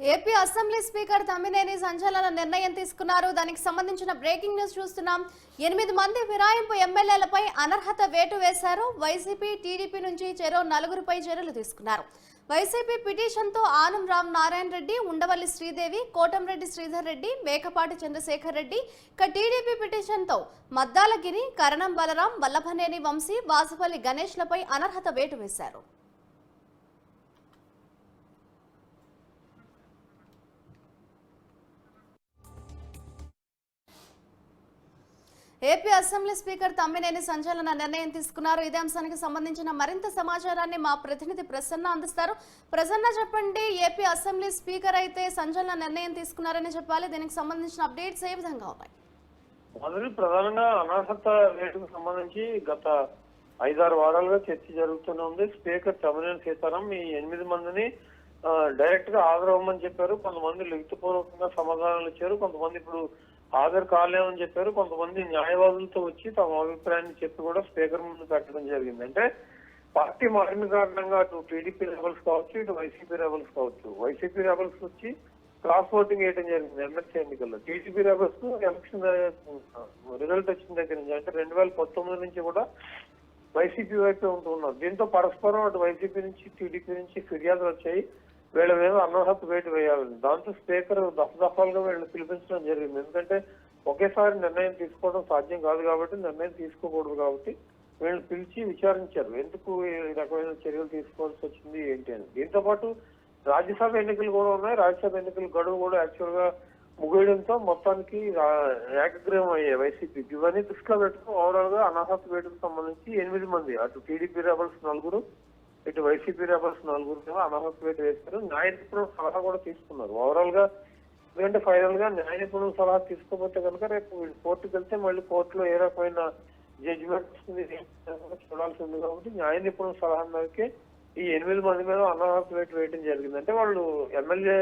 AP assembly speaker Tammineni సంచలన నిర్ణయం తీసుకున్నారు. దానికి సంబంధించిన బ్రేకింగ్ న్యూస్ చూస్తున్నాం. ఎనిమిది మంది ఫిరాయింపు ఎమ్మెల్యేలపై అనర్హత వేటు వేశారు. వైసీపీ టీడీపీ నుంచి చెరో నలుగురిపై చర్యలు తీసుకున్నారు. వైసీపీ పిటిషన్తో ఆనం రామ్ నారాయణ రెడ్డి ఉండవల్లి శ్రీదేవి కోటంరెడ్డి శ్రీధర్ రెడ్డి మేకపాటి చంద్రశేఖర్ రెడ్డి ఇక టీడీపీ పిటిషన్తో మద్దాలగిరి కరణం బలరాం వల్లభనేని వంశీ వాసుపల్లి గణేష్లపై అనర్హత వేటు వేశారు. ఏపీ అసెంబ్లీ స్పీకర్ తమ్మినేని సంచలన నిర్ణయం తీసుకున్నారు. ఇదే అంశానికి సంబంధించిన మరింత సమాచారాన్ని మా ప్రతినిధి ప్రసన్న అందిస్తారు. ప్రసన్న చెప్పండి ఏపీ అసెంబ్లీ స్పీకర్ అయితే సంచలన నిర్ణయం తీసుకున్నారని చెప్పాలి. దీనికి సంబంధించిన అప్డేట్స్ ఏ విధంగా ఉన్నాయి? మొదటి ప్రధానంగా అనర్హత రేటుకు సంబంధించి గత ఐదారు వారాలుగా చర్చ జరుగుతూనే ఉంది. స్పీకర్ తమ్మినేని సీతారాం ఈ ఎనిమిది మందిని డైరెక్ట్గా హాజరవ్వమని చెప్పారు. కొంతమంది లిఖితపూర్వకంగా సమాధానాలు ఇచ్చారు. కొంతమంది ఇప్పుడు హాజరు కాలేమని చెప్పారు. కొంతమంది న్యాయవాదులతో వచ్చి తమ అభిప్రాయాన్ని చెప్పి కూడా స్పీకర్ ముందు పెట్టడం జరిగింది. అంటే పార్టీ మారిన కారణంగా అటు టీడీపీ రెబల్స్ కావచ్చు ఇటు వైసీపీ రెబల్స్ కావచ్చు. వైసీపీ రెబల్స్ వచ్చి క్రాస్ ఓటింగ్ వేయడం జరిగింది ఎమ్మెల్సీ ఎన్నికల్లో. టీడీపీ రెబల్స్ ఎలక్షన్ రిజల్ట్ వచ్చిన దగ్గర నుంచి అంటే రెండు వేల పంతొమ్మిది నుంచి కూడా వైసీపీ వైపే ఉంటున్నారు. దీంతో పరస్పరం అటు వైసీపీ నుంచి టీడీపీ నుంచి ఫిర్యాదులు వచ్చాయి. వీళ్ళ మీద అనర్హత వేటు వేయాలని దాంతో స్పీకర్ దఫదఫాలుగా వీళ్ళని పిలిపించడం జరిగింది. ఎందుకంటే ఒకేసారి నిర్ణయం తీసుకోవడం సాధ్యం కాదు కాబట్టి నిర్ణయం తీసుకోకూడదు కాబట్టి వీళ్ళని పిలిచి విచారించారు. ఎందుకు ఈ రకమైన చర్యలు తీసుకోవాల్సి వచ్చింది ఏంటి అని. దీంతో పాటు రాజ్యసభ ఎన్నికలు కూడా ఉన్నాయి. రాజ్యసభ ఎన్నికల గడువు కూడా యాక్చువల్గా ముగియడంతో మొత్తానికి రా- ఏకగ్రీవం అయ్యాయి వైసీపీ. ఇవన్నీ దృష్టిలో పెట్టుకుని ఓవరాల్గా అనాహత వేటుకు సంబంధించి ఎనిమిది మంది అటు టీడీపీ రెబల్స్ నలుగురు ఇటు వైసీపీ రేపర్స్ నలుగురు అనర్హత వేటు వేశారు. న్యాయ నిపుణుల సలహా కూడా తీసుకున్నారు. ఓవరాల్గా ఎందుకంటే ఫైనల్గా న్యాయ నిపుణుల సలహా తీసుకోకపోతే కనుక రేపు కోర్టుకి కోర్టుకు వెళ్తే మళ్ళీ కోర్టులో ఏ రకమైన జడ్జిమెంట్ వస్తుంది చూడాల్సి ఉంది కాబట్టి న్యాయ నిపుణుల సలహా మేరకే ఈ ఎనిమిది మంది మీద అనర్హత వేటు వేయడం జరిగింది. అంటే వాళ్ళు ఎమ్మెల్యే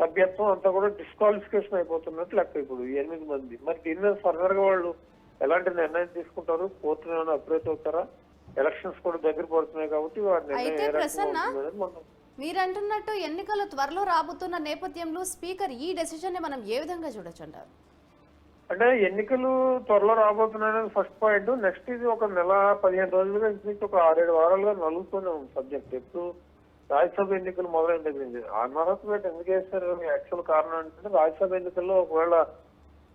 సభ్యత్వం అంతా కూడా డిస్క్వాలిఫికేషన్ అయిపోతున్నట్టు లెక్క ఇప్పుడు ఈ ఎనిమిది మంది. మరి దీని మీద ఫర్దర్గా వాళ్ళు ఎలాంటి నిర్ణయం తీసుకుంటారు? కోర్టులో ఏమైనా అప్రోచ్ అవుతారా? ఎలక్షన్స్ కూడా దగ్గర పడుతున్నాయి కాబట్టి అయితే ప్రసన్న, మీరంటున్నట్టు ఎన్నికలు త్వరలో రాబోతున్న నేపథ్యంలో స్పీకర్ ఈ డెసిషన్ని మనం ఏ విధంగా చూడొచ్చు అంటారు? అంటే ఎన్నికలు త్వరలో రాబోతున్నాయని ఫస్ట్ పాయింట్ నెక్స్ట్ ఇది ఒక నెల పదిహేను రోజులుగా ఇంచుమించు ఒక ఆరేడు వారాలుగా నలుగుతూనే ఉంది సబ్జెక్ట్ ఎప్పుడు రాజ్యసభ ఎన్నికలు మొదలైన దగ్గర నుంచి. అనర్హత వేట ఎందుకు వేస్తారు యాక్చువల్ కారణం ఏంటంటే రాజ్యసభ ఎన్నికల్లో ఒకవేళ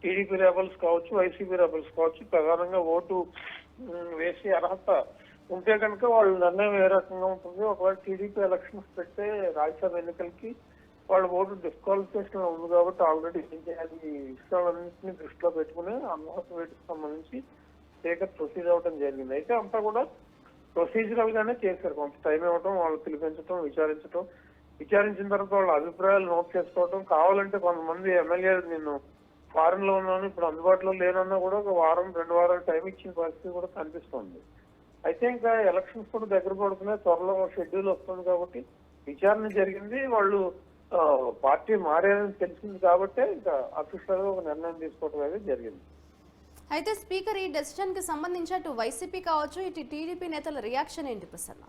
టీడీపీ రెబల్స్ కావచ్చు వైసీపీ రెబల్స్ కావచ్చు ప్రధానంగా ఓటు వేసి అర్హత ఉంటే కనుక వాళ్ళ నిర్ణయం ఏ రకంగా ఉంటుంది ఒకవేళ టీడీపీ ఎలక్షన్స్ పెడితే రాజ్యసభ ఎన్నికలకి వాళ్ళ ఓటు డిస్క్వాలిఫికేషన్ ఉంది కాబట్టి ఆల్రెడీ ఏం చేయాలి విషయాలన్నింటినీ దృష్టిలో పెట్టుకుని అనర్హత వేటికి సంబంధించి స్పీకర్ ప్రొసీడ్ అవ్వడం జరిగింది. అయితే అంతా కూడా ప్రొసీజరల్ గానే చేశారు. కొంత టైం ఇవ్వటం వాళ్ళు పిలిపించడం విచారించడం విచారించిన తర్వాత వాళ్ళ అభిప్రాయాలు నోట్ చేసుకోవడం కావాలంటే కొంతమంది ఎమ్మెల్యేలు నేను ఫారెన్లో ఉన్నాను ఇప్పుడు అందుబాటులో లేనన్నా కూడా ఒక వారం రెండు వారాలు టైం ఇచ్చిన పరిస్థితి కూడా కనిపిస్తుంది. అయితే ఇంకా ఎలక్షన్స్ కూడా దగ్గర పడుతున్నాయి త్వరలో షెడ్యూల్ వస్తుంది కాబట్టి విచారణ జరిగింది. వాళ్ళు పార్టీ మారేదని తెలిసింది కాబట్టి ఇంకా అఫీషియల్గా ఒక నిర్ణయం తీసుకోవడం అనేది జరిగింది. అయితే స్పీకర్ ఈ డెసిషన్కి సంబంధించి అటు వైసీపీ కావచ్చు ఇటు టీడీపీ నేతల రియాక్షన్ ఏంటి ప్రసన్న?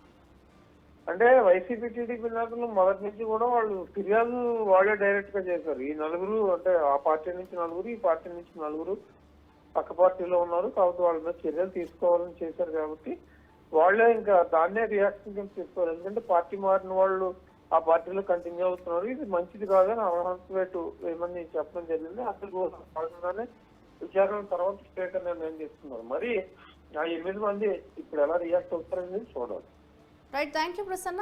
అంటే వైసీపీ టీడీపీ నేతలు మొదటి నుంచి కూడా వాళ్ళు ఫిర్యాదు వాళ్ళే డైరెక్ట్గా చేశారు. ఈ నలుగురు అంటే ఆ పార్టీ నుంచి నలుగురు ఈ పార్టీ నుంచి నలుగురు పక్క పార్టీలో ఉన్నారు కాబట్టి వాళ్ళ మీద చర్యలు తీసుకోవాలని చేశారు కాబట్టి వాళ్ళే ఇంకా దాన్నే రియాక్షన్ కింద తీసుకోవాలి. ఎందుకంటే పార్టీ మారిన వాళ్ళు ఆ పార్టీలో కంటిన్యూ అవుతున్నారు. ఇది మంచిది కాదని అవహాన్స్వేట్ ఏమని చెప్పడం జరిగింది. అందుకు భాగంగానే విచారణ తర్వాత స్పీకర్ నిర్ణయం తీసుకున్నారు. మరి ఆ ఎనిమిది మంది ఇప్పుడు ఎలా రియాక్ట్ అవుతారనేది చూడాలి. Right thank you Prasanna.